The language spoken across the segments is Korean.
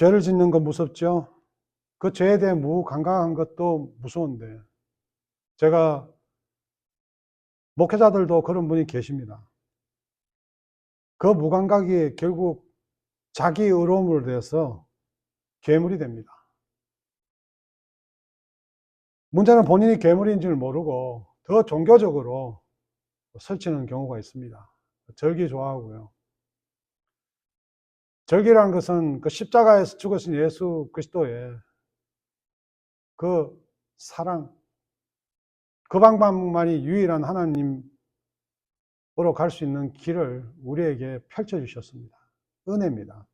죄를 짓는 거 무섭죠? 그 죄에 대해 무감각한 것도 무서운데, 제가 목회자들도 그런 분이 계십니다. 그 무감각이 결국 자기 의로움으로 돼서 괴물이 됩니다. 문제는 본인이 괴물인 줄 모르고 더 종교적으로 설치는 경우가 있습니다. 절기 좋아하고요. 절기라는 것은 그 십자가에서 죽으신 예수 그리스도의 그 사랑, 그 방법만이 유일한 하나님으로 갈 수 있는 길을 우리에게 펼쳐주셨습니다. 은혜입니다.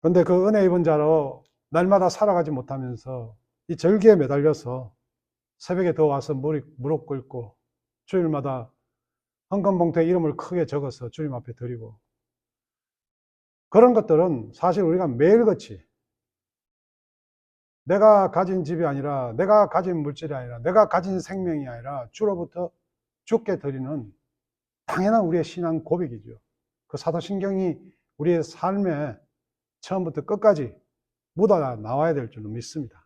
그런데 그 은혜 입은 자로 날마다 살아가지 못하면서 이 절기에 매달려서 새벽에 더 와서 무릎, 꿇고 주일마다 헌금봉투에 이름을 크게 적어서 주님 앞에 드리고 그런 것들은 사실 우리가 매일같이 내가 가진 집이 아니라 내가 가진 물질이 아니라 내가 가진 생명이 아니라 주로부터 죽게 드리는 당연한 우리의 신앙 고백이죠. 그 사도신경이 우리의 삶에 처음부터 끝까지 묻어 나와야 될 줄로 믿습니다.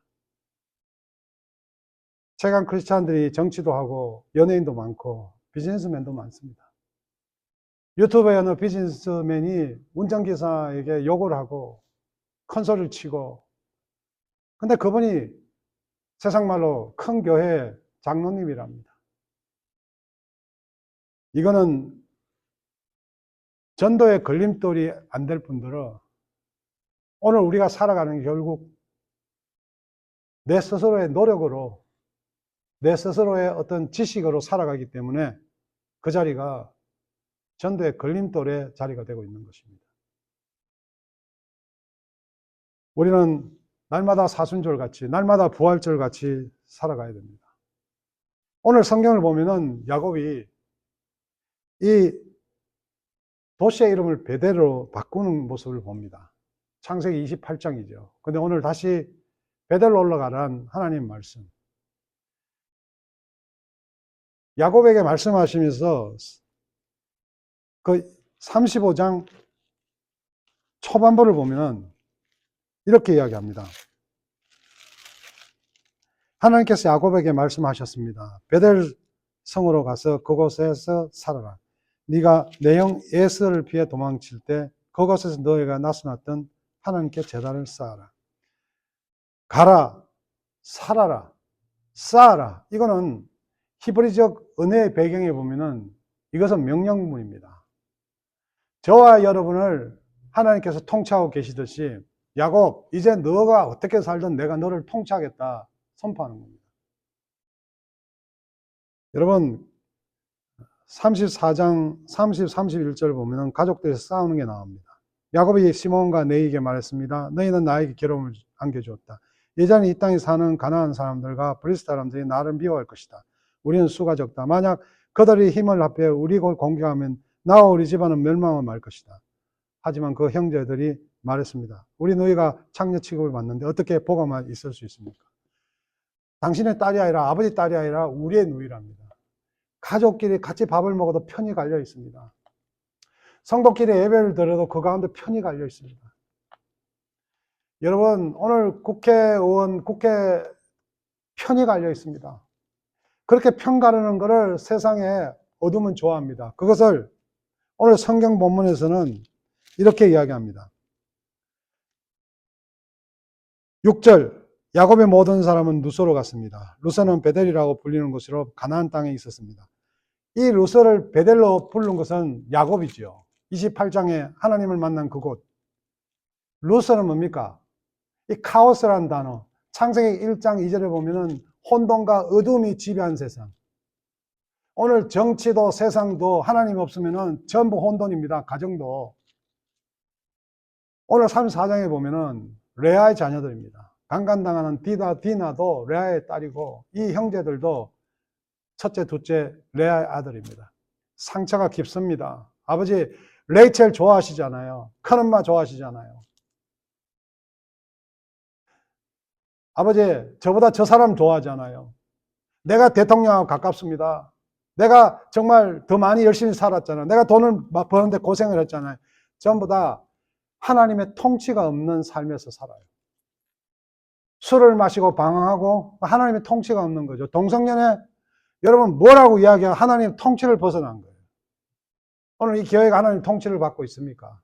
최강 크리스찬들이 정치도 하고 연예인도 많고 비즈니스맨도 많습니다. 유튜브에 어느 비즈니스맨이 운전기사에게 욕을 하고 큰 소리를 치고 근데 그분이 세상 말로 큰 교회 장로님이랍니다. 이거는 전도의 걸림돌이 안될 뿐더러 오늘 우리가 살아가는 게 결국 내 스스로의 노력으로 내 스스로의 어떤 지식으로 살아가기 때문에 그 자리가 전도의 걸림돌의 자리가 되고 있는 것입니다. 우리는 날마다 사순절 같이, 날마다 부활절 같이 살아가야 됩니다. 오늘 성경을 보면은 야곱이 이 도시의 이름을 베델로 바꾸는 모습을 봅니다. 창세기 28장이죠. 근데 오늘 다시 베델로 올라가란 하나님 말씀. 야곱에게 말씀하시면서 그 35장 초반부를 보면은 이렇게 이야기합니다. 하나님께서 야곱에게 말씀하셨습니다. 베델 성으로 가서 그곳에서 살아라. 네가 내 형 에스를 피해 도망칠 때 그곳에서 너희가 나서났던 하나님께 재단을 쌓아라. 가라, 살아라, 쌓아라. 이거는 히브리적 은혜의 배경에 보면은 이것은 명령문입니다. 저와 여러분을 하나님께서 통치하고 계시듯이 야곱, 이제 너가 어떻게 살든 내가 너를 통치하겠다 선포하는 겁니다. 여러분, 34장 30, 31절 보면 가족들이 싸우는 게 나옵니다. 야곱이 시몬과 네에게 말했습니다. 너희는 나에게 괴로움을 안겨주었다. 예전에 이 땅에 사는 가난한 사람들과 브리스 사람들이 나를 미워할 것이다. 우리는 수가 적다. 만약 그들이 힘을 합해 우리 를 공격하면 나와 우리 집안은 멸망을 말 것이다. 하지만 그 형제들이 말했습니다. 우리 너희가 창녀 취급을 받는데 어떻게 보고만 있을 수 있습니까? 당신의 딸이 아니라 아버지 딸이 아니라 우리의 누이랍니다. 가족끼리 같이 밥을 먹어도 편이 갈려 있습니다. 성도끼리 예배를 드려도 그 가운데 편이 갈려 있습니다. 여러분, 오늘 국회의원, 국회 편이 갈려 있습니다. 그렇게 편 가르는 것을 세상에 어둠은 좋아합니다. 그것을 오늘 성경 본문에서는 이렇게 이야기합니다. 6절 야곱의 모든 사람은 루소로 갔습니다. 루소는 베델이라고 불리는 곳으로 가나안 땅에 있었습니다. 이 루소를 베델로 부른 것은 야곱이지요. 28장에 하나님을 만난 그곳. 루소는 뭡니까? 이 카오스라는 단어. 창세기 1장 2절에 보면은 혼돈과 어둠이 지배한 세상. 오늘 정치도 세상도 하나님 없으면은 전부 혼돈입니다. 가정도. 오늘 34장에 보면은 레아의 자녀들입니다. 강간당하는 디다, 디나도 레아의 딸이고 이 형제들도 첫째, 둘째 레아의 아들입니다. 상처가 깊습니다. 아버지 레이첼 좋아하시잖아요. 큰엄마 좋아하시잖아요. 아버지 저보다 저 사람 좋아하잖아요. 내가 대통령하고 가깝습니다. 내가 정말 더 많이 열심히 살았잖아요. 내가 돈을 버는데 고생을 했잖아요. 전부 다 하나님의 통치가 없는 삶에서 살아요. 술을 마시고 방황하고 하나님의 통치가 없는 거죠. 동성연애 여러분 뭐라고 이야기하 하나님 통치를 벗어난 거예요. 오늘 이 교회가 하나님 통치를 받고 있습니까?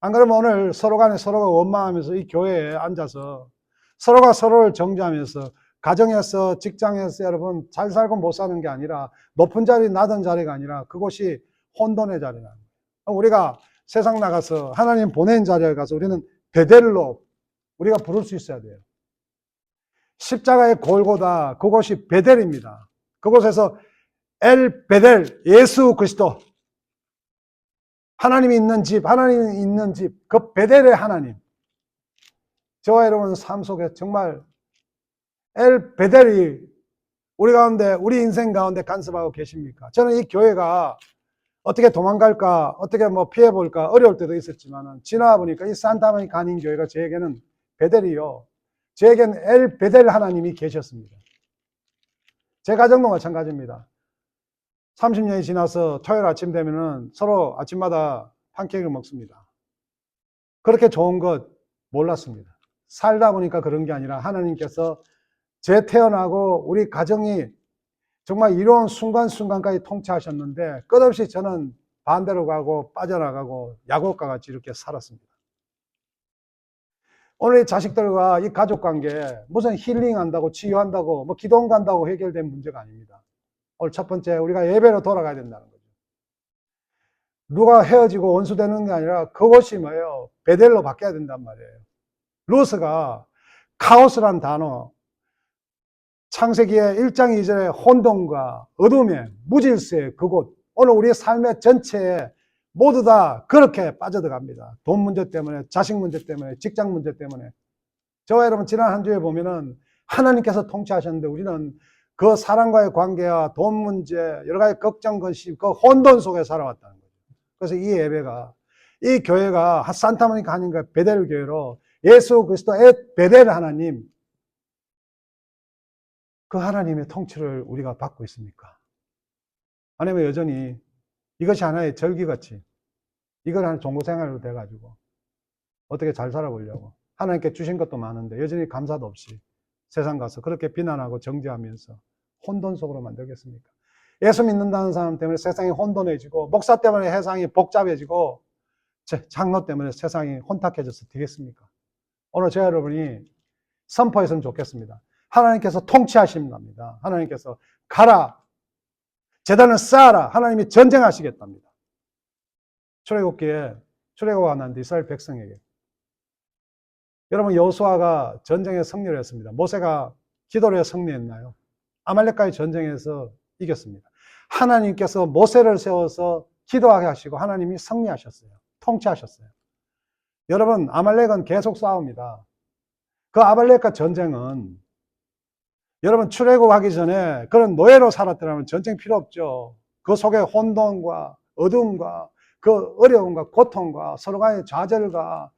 안 그러면 오늘 서로 간에 서로가 원망하면서 이 교회에 앉아서 서로가 서로를 정죄하면서 가정에서 직장에서 여러분 잘 살고 못 사는 게 아니라 높은 자리 낮은 자리가 아니라 그곳이 혼돈의 자리라는 거예요. 우리가 세상 나가서 하나님 보낸 자리에 가서 우리는 베델로 우리가 부를 수 있어야 돼요. 십자가의 골고다 그곳이 베델입니다. 그곳에서 엘 베델 예수 그리스도 하나님이 있는 집, 하나님이 있는 집, 그 베델의 하나님. 저와 여러분 삶 속에 정말 엘 베델이 우리 가운데, 우리 인생 가운데 간섭하고 계십니까? 저는 이 교회가 어떻게 도망갈까, 어떻게 뭐 피해 볼까 어려울 때도 있었지만 지나와 보니까 이 산타마니 간인 교회가 저에게는 베델이요. 저에게는 엘 베델 하나님이 계셨습니다. 제 가정도 마찬가지입니다. 30년이 지나서 토요일 아침 되면은 서로 아침마다 판케이크를 먹습니다. 그렇게 좋은 것 몰랐습니다. 살다 보니까 그런 게 아니라 하나님께서 제 태어나고 우리 가정이 정말 이로운 순간순간까지 통치하셨는데 끝없이 저는 반대로 가고 빠져나가고 야곱과 같이 이렇게 살았습니다. 오늘 이 자식들과 이 가족 관계 무슨 힐링한다고 치유한다고 뭐 기도 간다고 해결된 문제가 아닙니다. 오늘 첫 번째 우리가 예배로 돌아가야 된다는 거죠. 누가 헤어지고 원수되는 게 아니라 그것이 뭐예요? 베델로 바뀌어야 된단 말이에요. 루스가 카오스란 단어 창세기의 1장 2절의 혼돈과 어둠의 무질서의 그곳 오늘 우리의 삶의 전체에 모두 다 그렇게 빠져들어갑니다. 돈 문제 때문에, 자식 문제 때문에, 직장 문제 때문에. 저와 여러분 지난 한 주에 보면은 하나님께서 통치하셨는데 우리는 그 사람과의 관계와 돈 문제, 여러 가지 걱정, 근심, 그 혼돈 속에 살아왔다는 거죠. 그래서 이 예배가, 이 교회가 산타모니카 하나님과 베델 교회로 예수 그리스도의 베델 하나님, 그 하나님의 통치를 우리가 받고 있습니까? 아니면 여전히 이것이 하나의 절기같이 이걸 하는 종고생활로 돼가지고 어떻게 잘 살아보려고 하나님께 주신 것도 많은데 여전히 감사도 없이 세상 가서 그렇게 비난하고 정죄하면서 혼돈 속으로 만들겠습니까? 예수 믿는다는 사람 때문에 세상이 혼돈해지고 목사 때문에 세상이 복잡해지고 장로 때문에 세상이 혼탁해져서 되겠습니까? 오늘 저 여러분이 선포했으면 좋겠습니다. 하나님께서 통치하십니다. 하나님께서 가라. 재단을 쌓아라. 하나님이 전쟁하시겠답니다. 출애굽기에 출애굽가 났는데 이스라엘 백성에게 여러분 여호수아가 전쟁에 승리를 했습니다. 모세가 기도를 해 승리했나요? 아말렉과의 전쟁에서 이겼습니다. 하나님께서 모세를 세워서 기도하게 하시고 하나님이 승리하셨어요. 통치하셨어요. 여러분 아말렉은 계속 싸웁니다. 그 아말렉과 전쟁은 여러분 출애굽하기 전에 그런 노예로 살았더라면 전쟁 필요 없죠. 그 속에 혼돈과 어둠과 그 어려움과 고통과 서로 간의 좌절과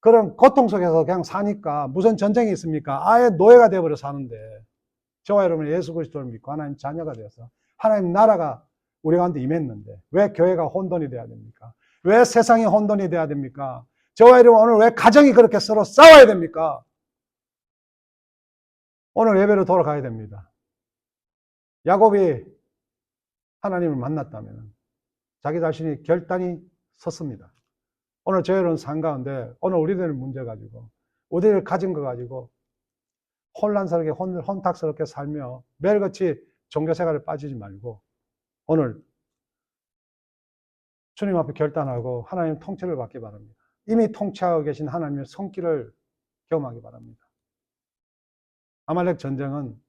그런 고통 속에서 그냥 사니까 무슨 전쟁이 있습니까? 아예 노예가 되어버려 사는데 저와 여러분 예수 그리스도를 믿고 하나님 자녀가 되어서 하나님 나라가 우리 가운데 임했는데 왜 교회가 혼돈이 돼야 됩니까? 왜 세상이 혼돈이 돼야 됩니까? 저와 여러분 오늘 왜 가정이 그렇게 서로 싸워야 됩니까? 오늘 예배로 돌아가야 됩니다. 야곱이 하나님을 만났다면 자기 자신이 결단이 섰습니다. 오늘 저희는 산 가운데 오늘 우리들 문제 가지고 우리를 가진 거 가지고 혼란스럽게 혼, 혼탁스럽게 살며 매일같이 종교생활에 빠지지 말고 오늘 주님 앞에 결단하고 하나님 통치를 받기 바랍니다. 이미 통치하고 계신 하나님의 손길을 경험하기 바랍니다. 아말렉 전쟁은